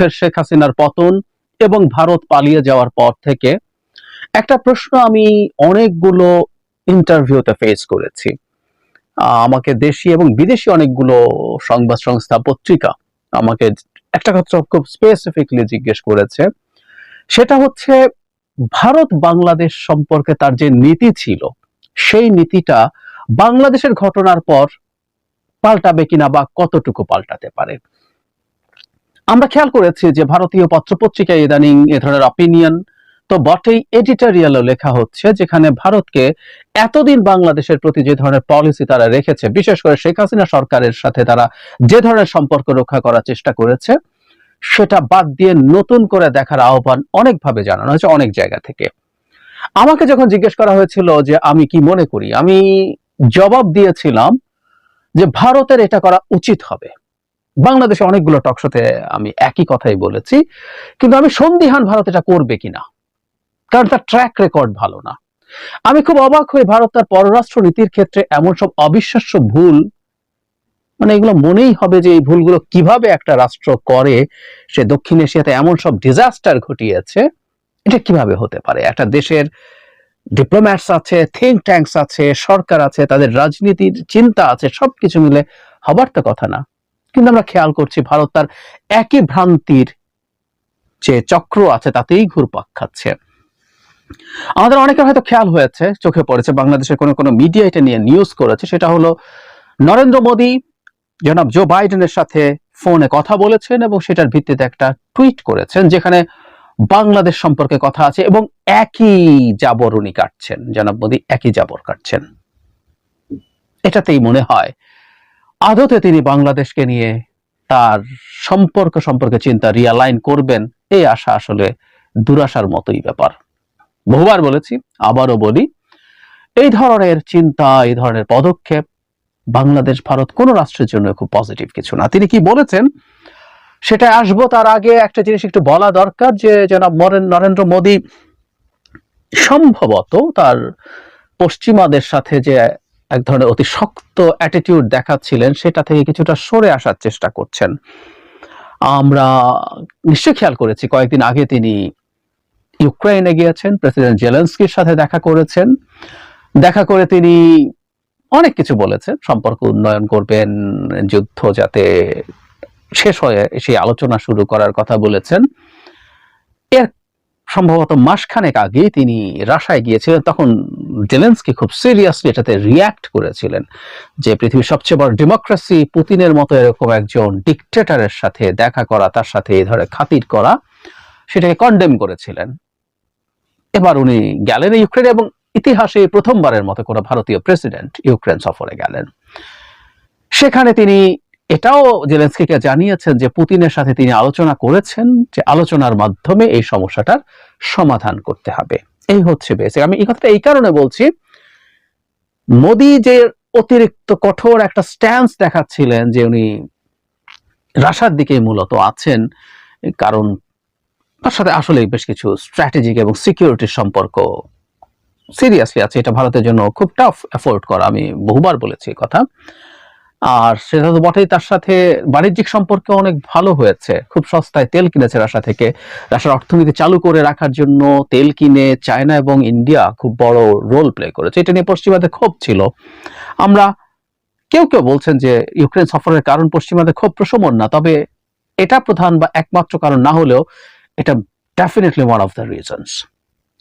শেখ হাসিনার পতন এবং ভারত পালিয়ে যাওয়ার পর থেকে একটা প্রশ্ন আমি অনেকগুলো ইন্টারভিউতে ফেস করেছি। আমাকে দেশি এবং বিদেশি অনেকগুলো সংবাদ সংস্থা, পত্রিকা আমাকে একটা কথা খুব স্পেসিফিকলি জিজ্ঞেস করেছে। সেটা হচ্ছে, ভারত বাংলাদেশ সম্পর্কে তার যে নীতি ছিল, সেই নীতিটা বাংলাদেশের ঘটনার পর পাল্টাবে কিনা বা কতটুকু পাল্টাতে পারে? আমরা খেয়াল করেছি যে ভারতীয় পত্রপত্রিকায় ইদানিং এ ধরনের অপিনিয়ন তো বটেই এডিটোরিয়ালও লেখা হচ্ছে যেখানে ভারতকে এতদিন বাংলাদেশের প্রতি যে ধরনের পলিসি তারা রেখেছে, বিশেষ করে শেখ হাসিনা সরকারের সাথে তারা যে ধরনের সম্পর্ক রক্ষা করার চেষ্টা করেছে, সেটা বাদ দিয়ে নতুন করে দেখার আহ্বান অনেকভাবে জানানো হয়েছে অনেক জায়গা থেকে। আমাকে যখন জিজ্ঞেস করা হয়েছিল যে আমি কি মনে করি, আমি জবাব দিয়েছিলাম যে ভারতের এটা করা উচিত হবে। বাংলাদেশে অনেকগুলো টকশোতে আমি একই কথাই বলেছি, কিন্তু আমি সন্দিহান ভারত এটা করবে কিনা? কারণ তার ট্র্যাক রেকর্ড ভালো না। আমি খুব অবাক হয়ে ভারত তার পররাষ্ট্র নীতির ক্ষেত্রে এমন সব অবিশ্বাস্য ভুল মানে এগুলো মনেই হবে যে এই ভুলগুলো কীভাবে একটা রাষ্ট্র করে, সে দক্ষিণ এশিয়াতে এমন সব ডিজাস্টার ঘটিয়েছে, এটা কীভাবে হতে পারে? একটা দেশের ডিপ্লোম্যাটস আছে থিঙ্ক ট্যাঙ্কস আছে, সরকার আছে, তাদের রাজনীতির চিন্তা আছে, সবকিছু মিলে হবার তো কথা না। কিন্তু আমরা খেয়াল করছি ভারত তার একই ভ্রান্তির যে চক্র আছে, তাতেই ঘুরপাক খাচ্ছে। আমাদের অনেকের হয়তো খেয়াল হয়েছে, চোখে পড়েছে, বাংলাদেশের কোনো কোনো মিডিয়া এটা নিয়ে নিউজ করেছে। সেটা হলো, নরেন্দ্র মোদী জনাব জো বাইডেনের সাথে ফোনে কথা বলেছেন এবং সেটার ভিত্তিতে একটা টুইট করেছেন, যেখানে বাংলাদেশ সম্পর্কে কথা আছে এবং একই জাবর উনি কাটছেন। জনাব মোদী একই জাবর কাটছেন। এটাতেই মনে হয় আদতে তিনি বাংলাদেশকে নিয়ে তার সম্পর্ক সম্পর্কে চিন্তা রিয়ালাইন করবেন, এই আশা আসলে দুরাশার মতোই ব্যাপার। বহুবার বলেছি, আবারও বলি, এই ধরনের চিন্তা, এই ধরনের পদক্ষেপ বাংলাদেশ, ভারত কোন রাষ্ট্রের জন্য খুব পজিটিভ কিছু না। তিনি কি বলেছেন? সেটা আসব তার আগে একটা জিনিস একটু বলা দরকার যে, জনাব নরেন্দ্র মোদী সম্ভবত তার পশ্চিমাদের সাথে যে এক ধরনের অতি শক্ত অ্যাটিটিউড দেখাচ্ছিলেন, সেটা থেকে কিছুটা সরে আসার চেষ্টা করছেন। আমরা নিশ্চয়ই খেয়াল করেছি, কয়েকদিন আগে তিনি ইউক্রেনে গিয়েছেন, প্রেসিডেন্ট জেলেন্সকির সাথে দেখা করেছেন। দেখা করে তিনি অনেক কিছু বলেছেন, সম্পর্ক উন্নয়ন করবেন, যুদ্ধ যাতে শেষ হয়ে সেই আলোচনা শুরু করার কথা বলেছেন। এর সম্ভবত মাসখানেক আগে তিনি রাশায় গিয়েছিলেন, তখন জেলেন্সকি খুব সিরিয়াসলি এটাতে রিয়াক্ট করেছিলেন যে পৃথিবীর সবচেয়ে বড় ডেমোক্রেসি পুতিনের মতো এরকম একজন ডিকটেটরের সাথে দেখা করা, তার সাথে এই ধরনের খাতির করা, সেটাকে কন্ডেম করেছিলেন। এবার উনি গেলেন ইউক্রেন এবং ইতিহাসে প্রথমবারের মতো কোনো ভারতীয় প্রেসিডেন্ট ইউক্রেন সফরে গেলেন। সেখানে তিনি এটাও জেলেন্সকিকে জানিয়েছেন যে পুতিনের সাথে তিনি আলোচনা করেছেন যে আলোচনার মাধ্যমে এই সমস্যাটার সমাধান করতে হবে। এই হচ্ছে বেসিক আমি এই কথাটা এই কারণে বলছি মোদি যে অতিরিক্ত কঠোর একটা স্ট্যান্স দেখাচ্ছিলেন যে উনি রাশার দিকে মূলত আছেন কারণ তার সাথে আসলে বেশ কিছু স্ট্র্যাটেজিক এবং সিকিউরিটির সম্পর্ক সিরিয়াসলি আছে। এটা ভারতের জন্য খুব টাফ এফোর্ড করা। আমি বহুবার বলেছি কথা। আর সেটা তো বটেই, তার সাথে বাণিজ্যিক সম্পর্কে অনেক ভালো হয়েছে। খুব সস্তায় তেল কিনেছে রাশা থেকে। রাশার অর্থনীতি চালু করে রাখার জন্য তেল কিনে চায়না এবং ইন্ডিয়া খুব বড় রোল প্লে করেছে। এটা নিয়ে পশ্চিমাদের ক্ষোভ ছিল। আমরা কেউ কেউ বলছেন যে ইউক্রেন সফরের কারণ পশ্চিমাদের ক্ষোভ প্রশমন না, তবে এটা প্রধান বা একমাত্র কারণ না হলেও এটা definitely one of the reasons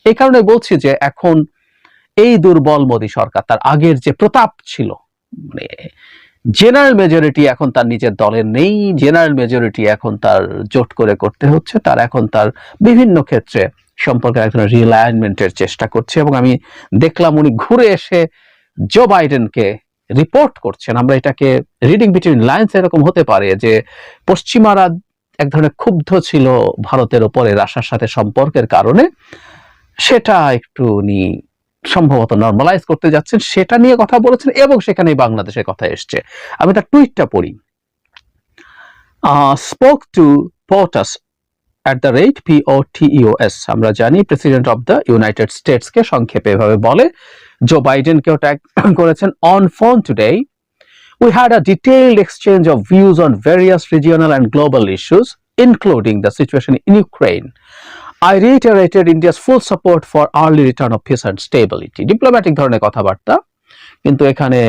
এই কারণে বলছি যে এখন এই দুর্বল মোদী সরকার, তার আগের যে প্রতাপ ছিল মানে জেনারেল মেজরিটি এখন তার নিজের দলের নেই, জেনারেল মেজরিটি এখন তার জোট করে করতে হচ্ছে, তার এখন তার বিভিন্ন ক্ষেত্রে সম্পর্কে এক ধরনের চেষ্টা করছে এবং আমি দেখলাম উনি ঘুরে এসে জো বাইডেনকে রিপোর্ট করছেন। আমরা এটাকে রিডিং বিটুইন লাইন্স এরকম হতে পারে যে পশ্চিমারা এক ধরনের ক্ষুব্ধ ছিল ভারতের ওপরে রাশার সাথে সম্পর্কের কারণে, সেটা একটু উনি সম্ভবত নর্মালাইজ করতে যাচ্ছেন, সেটা নিয়ে কথা বলেছেন এবং সেখানে বাংলাদেশের কথা এসছে। আমি তার টুইটটা পড়ি। Spoke to POTUS at the rate P O T U S আমরা জানি president of the United States কে সংক্ষেপে এভাবে বলে। জো বাইডেনকেও ট্যাগ করেছেন on phone today We had a detailed exchange of views on various regional and global issues, including the situation in Ukraine. I reiterated India's full support for early return of peace and stability. Diplomatic ধরনের কথাবার্তা কিন্তু এখানে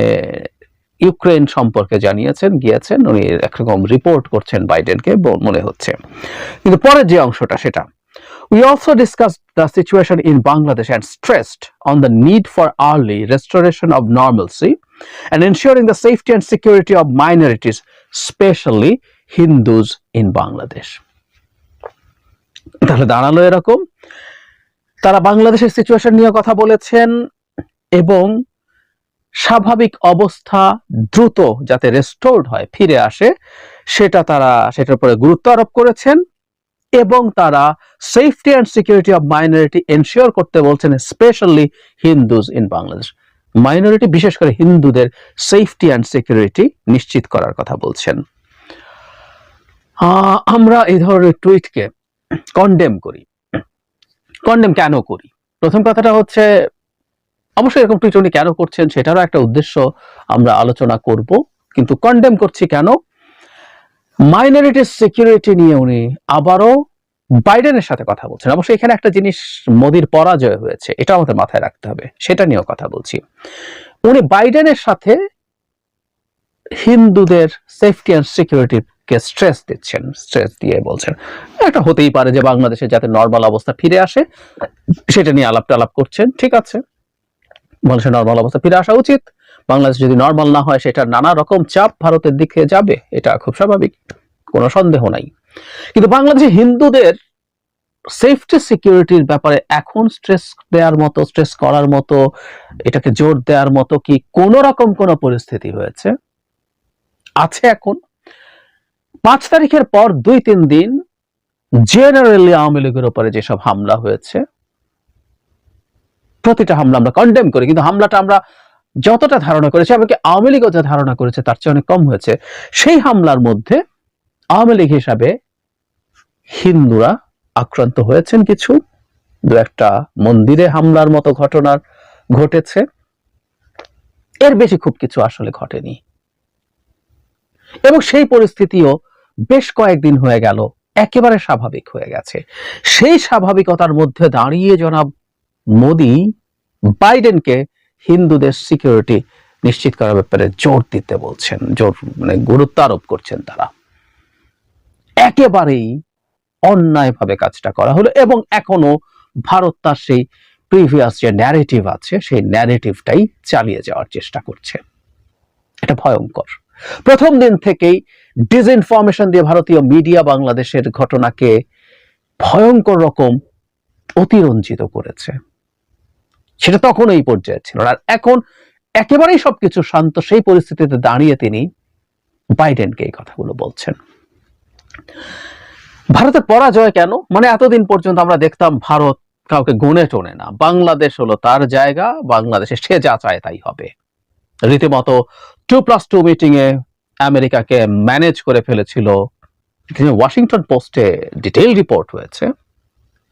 Ukraine সম্পর্কে জানিয়েছেন গিয়েছেন উনি একরকম report করছেন বাইডেনকে ব- মনে হচ্ছে কিন্তু পরের যে অংশটা সেটা We also discussed the situation in Bangladesh and stressed on the need for early restoration of normalcy and ensuring the safety and security of minorities, especially Hindus in Bangladesh. তাহলে দাঁড়াল এরকম। তারা বাংলাদেশের সিচুয়েশন নিয়ে কথা বলেছেন এবং স্বাভাবিক অবস্থা দ্রুত যাতে রেস্টোর্ড হয়, ফিরে আসে, সেটা তারা, সেটার উপরে গুরুত্ব আরোপ করেছেন এবং তারা safety and security of minority ensure করতে বলছেন specially Hindus in Bangladesh minority বিশেষ করে হিন্দুদের সেফটি অ্যান্ড সিকিউরিটি নিশ্চিত করার কথা বলছেন। আমরা এই ধরনের টুইটকে কন্ডেম করি। কন্ডেম কেন করি? প্রথম কথাটা হচ্ছে, অবশ্যই এরকম টুইট উনি কেন করছেন সেটারও একটা উদ্দেশ্য আমরা আলোচনা করব। কিন্তু কন্ডেম করছি কেন? মাইনরিটির সিকিউরিটি নিয়ে উনি আবারও বাইডেনের সাথে কথা বলছেন। অবশ্যই এখানে একটা জিনিস মোদির পরাজয় হয়েছে এটা আমাদের মাথায় রাখতে হবে, সেটা নিয়েও কথা বলছি। উনি বাইডেনের সাথে হিন্দুদের সেফটি অ্যান্ড সিকিউরিটি কে স্ট্রেস দিচ্ছেন স্ট্রেস দিয়ে বলছেন। একটা হতেই পারে যে বাংলাদেশে যাতে নর্মাল অবস্থা ফিরে আসে, সেটা নিয়ে আলাপ টালাপ করছেন, ঠিক আছে। বাংলাদেশের নর্মাল অবস্থা ফিরে আসা উচিত। বাংলাদেশ যদি নর্মাল না হয়, সেটা নানা রকম চাপ ভারতের দিকে যাবে, এটা খুব স্বাভাবিক, কোনো সন্দেহ নাই। কিন্তু বাংলাদেশে হিন্দুদের সেফটি সিকিউরিটির ব্যাপারে এখন স্ট্রেস দেওয়ার মতো স্ট্রেস করার মতো, এটাকে জোর দেওয়ার মতো কি কোন রকম কোন পরিস্থিতি হয়েছে? আছে এখন। পাঁচ তারিখের পর দুই, তিন দিন জেনারেলি আওয়ামী লীগের উপরে যেসব হামলা হয়েছে, প্রতিটা হামলা আমরা কন্ডেম করি। কিন্তু হামলাটা আমরা যতটা ধারণা করেছি, এমনকি আওয়ামী লীগও যা ধারণা করেছে, তার চেয়ে অনেক কম হয়েছে। সেই হামলার মধ্যে আওয়ামী লীগ হিসাবে হিন্দুরা আক্রান্ত হয়েছেন কিছু। দু একটা মন্দিরে হামলার মতো ঘটনার ঘটেছে। এর বেশি খুব কিছু আসলে ঘটেনি। এবং সেই পরিস্থিতিও বেশ কয়েকদিন হয়ে গেল, একেবারে স্বাভাবিক হয়ে গেছে। সেই স্বাভাবিকতার মধ্যে দাঁড়িয়ে জনাব মোদি বাইডেনকে হিন্দুদের সিকিউরিটি নিশ্চিত করার ব্যাপারে জোর দিতে বলছেন, জোর মানে গুরুত্ব আরোপ করছেন তারা। একেবারেই অন্যায়ভাবে কাজটা করা হলো এবং এখনও ভারত তার সেই প্রিভিয়াস যে ন্যারেটিভ আছে, সেই ন্যারেটিভটাই চালিয়ে যাওয়ার চেষ্টা করছে। এটা ভয়ঙ্কর। প্রথম দিন থেকেই ডিসইনফরমেশন দিয়ে ভারতীয় মিডিয়া বাংলাদেশের ঘটনাকে ভয়ঙ্কর রকম অতিরঞ্জিত করেছে। সেটা তখন এই পর্যায়ে ছিল। আর এখন একেবারেই সবকিছু শান্ত, সেই পরিস্থিতিতে দাঁড়িয়ে তিনি বাইডেনকে এই কথাগুলো বলছেন। ভারতের পরাজয় কেন? মানে এতদিন পর্যন্ত আমরা দেখতাম ভারত কাউকে গুনে টোনে না। বাংলাদেশ হলো তার জায়গা, বাংলাদেশে সে যা চায় তাই হবে। রীতিমতো টু প্লাস টু মিটিং এ আমেরিকাকে ম্যানেজ করে ফেলেছিল। ওয়াশিংটন পোস্টে ডিটেইল রিপোর্ট হয়েছে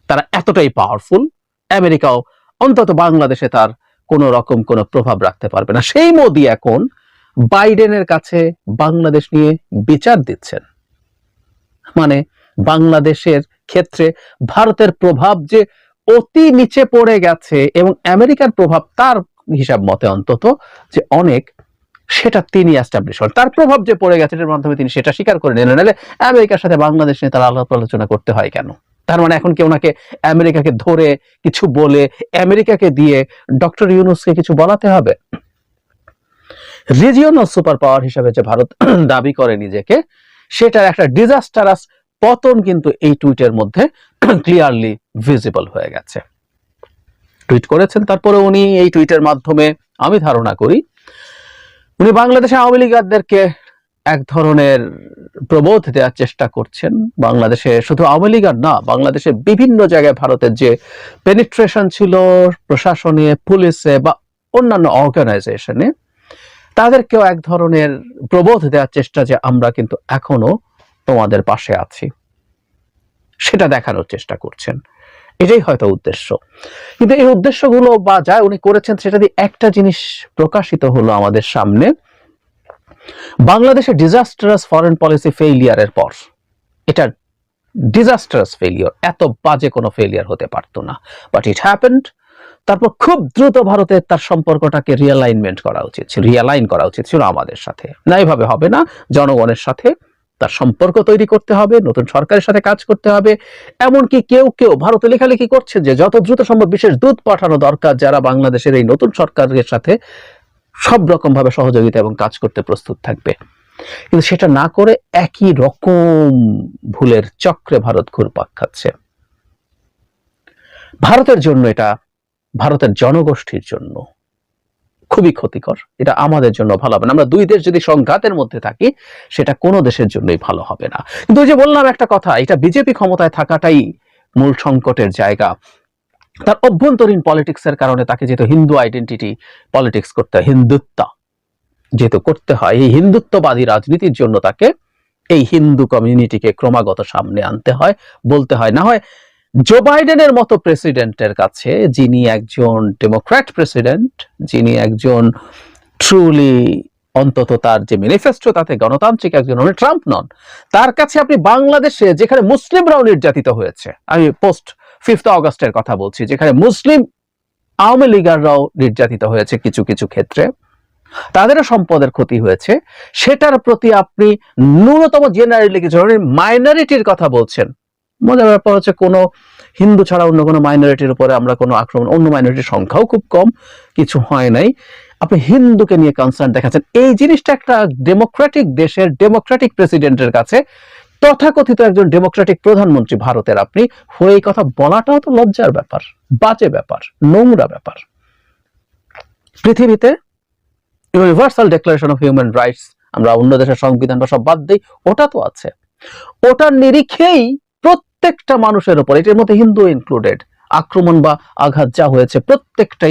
তারা এতটাই পাওয়ারফুল আমেরিকাও অন্তত বাংলাদেশে তার কোনো রকম কোনো প্রভাব রাখতে পারবে না। সেই মোদি এখন বাইডেনের কাছে বাংলাদেশ নিয়ে বিচার দিচ্ছেন। মানে বাংলাদেশের ক্ষেত্রে ভারতের প্রভাব যে অতি নিচে পড়ে গেছে এবং আমেরিকার প্রভাব তার হিসাব মতে অন্তত যে অনেক সেটা তিনি অ্যাস্টাবলিশ করেন। তার প্রভাব যে পড়ে গেছে এটার মাধ্যমে তিনি সেটা স্বীকার করে নিলেন। নাহলে আমেরিকার সাথে বাংলাদেশ নিয়ে তার আলাপ আলোচনা করতে হয় কেন? তার মানে এখন কেউ ওনাকে আমেরিকাকে ধরে কিছু বলে, আমেরিকাকে দিয়ে ডক্টর ইউনুসকে কিছু বলাতে হবে? রিজিওনাল সুপার পাওয়ার হিসাবে যে ভারত দাবি করে নিজেকে, সেটার একটা ডিজাস্টারাস পতন কিন্তু এই টুইটের মধ্যে ক্লিয়ারলি ভিজিবল হয়ে গেছে। টুইট করেছেন, তারপরে উনি এই টুইটের মাধ্যমে আমি ধারণা করি উনি বাংলাদেশে আওয়ামী লীগারদেরকে এক ধরনের প্রবোধ দেওয়ার চেষ্টা করছেন। বাংলাদেশে শুধু আওয়ামী লীগ আর না, বাংলাদেশে বিভিন্ন জায়গায় ভারতের যে পেনিট্রেশন ছিল, প্রশাসনে, পুলিশে বা অন্যান্য অর্গানাইজেশনে তাদেরকেও এক ধরনের প্রবোধ দেওয়ার চেষ্টা যে আমরা কিন্তু এখনও তোমাদের পাশে আছি। সেটা দেখানোর চেষ্টা করছেন। এটাই হয়তো উদ্দেশ্য। কিন্তু এই উদ্দেশ্যগুলো বা যা উনি করেছেন, সেটা দিয়ে একটা জিনিস প্রকাশিত হলো আমাদের সামনে। বাংলাদেশের ডিজাস্টারাস ফরেন পলিসি ফেইলিয়ারের পর। এটার ডিজাস্টারাস ফেলিওর এত বাজে কোনো ফেলিয়ার হতে পারতো না। বাট ইট হ্যাপেন্ড তারপর খুব দ্রুত ভারতের তার সম্পর্কটাকে রিয়ালাইনমেন্ট করা উচিত ছিল রিয়ালাইন করা উচিত ছিল আমাদের সাথে। না এইভাবে হবে না। জনগণের সাথে তার সম্পর্ক তৈরি করতে হবে, নতুন সরকারের সাথে কাজ করতে হবে। এমনকি কেউ কেউ ভারতে লেখালেখি করছে যে যত দ্রুত সম্ভব বিশেষ দূত পাঠানো দরকার, যারা বাংলাদেশের এই নতুন সরকারের সাথে সব রকম ভাবে সহযোগিতা এবং কাজ করতে প্রস্তুত থাকবে। কিন্তু সেটা না করে একই রকম ভুলের চক্রে ভারত ঘুরপাক খাচ্ছে। ভারতের জন্য এটা ভারতের জনগোষ্ঠীর জন্য। খুবই ক্ষতিকর। এটা আমাদের জন্য ভালো হবে না। আমরা দুই দেশ যদি সংঘাতের মধ্যে থাকি, সেটা কোনো দেশের জন্যই ভালো হবে না। কিন্তু ওই যে বললাম একটা কথা, এটা বিজেপি ক্ষমতায় থাকাটাই মূল সংকটের জায়গা। তার অভ্যন্তরীণ পলিটিক্সের কারণে তাকে যেহেতু হিন্দু আইডেন্টিটি পলিটিক্স করতে হয়, হিন্দুত্ব যেহেতু করতে হয়, এই হিন্দুত্ববাদী রাজনীতির জন্য তাকে এই হিন্দু কমিউনিটিকে ক্রমাগত সামনে আনতে হয়, বলতে হয়। না হয় জো বাইডেনের মতো প্রেসিডেন্টের কাছে, যিনি একজন ডেমোক্র্যাট প্রেসিডেন্ট যিনি একজন ট্রুলি অন্তত তার যে ম্যানিফেস্টো তাতে গণতান্ত্রিক একজন, উনি ট্রাম্প নন। তার কাছে আপনি বাংলাদেশে, যেখানে মুসলিমরাও নির্যাতিত হয়েছে, আমি পোস্ট ফিফথ অগস্টের কথা বলছি, যেখানে মুসলিম আওয়ামী লীগাররাও নির্যাতিত হয়েছে কিছু কিছু ক্ষেত্রে, তাদেরও সম্পদের ক্ষতি হয়েছে। সেটার প্রতি আপনি ন্যূনতম জেনারেলি কিছু মাইনরিটির কথা বলছেন। মজার ব্যাপার হচ্ছে কোনো হিন্দু ছাড়া অন্য কোনো মাইনরিটির উপরে আমরা কোনো আক্রমণ, অন্য মাইনরিটির সংখ্যাও খুব কম, কিছু হয় নাই। আপনি হিন্দুকে নিয়ে কনসার্ন দেখাচ্ছেন। এই জিনিসটা একটা ডেমোক্রেটিক দেশের ডেমোক্রেটিক প্রেসিডেন্টের কাছে তথাকথিত একজন ডেমোক্রেটিক প্রধানমন্ত্রী ভারতের আপনি, হয়ে এই কথা বলাটাও তো লজ্জার ব্যাপার, বাজে ব্যাপার, নোংরা ব্যাপার। পৃথিবীতে universal declaration of human rights আমরা অন্য দেশের সংবিধান বা সব বাদ দিই, ওটা তো আছে। ওটার নিরিখেই প্রত্যেকটা মানুষের উপর এটার মধ্যে হিন্দু ইনক্লুডেড আক্রমণ বা আঘাত যা হয়েছে প্রত্যেকটাই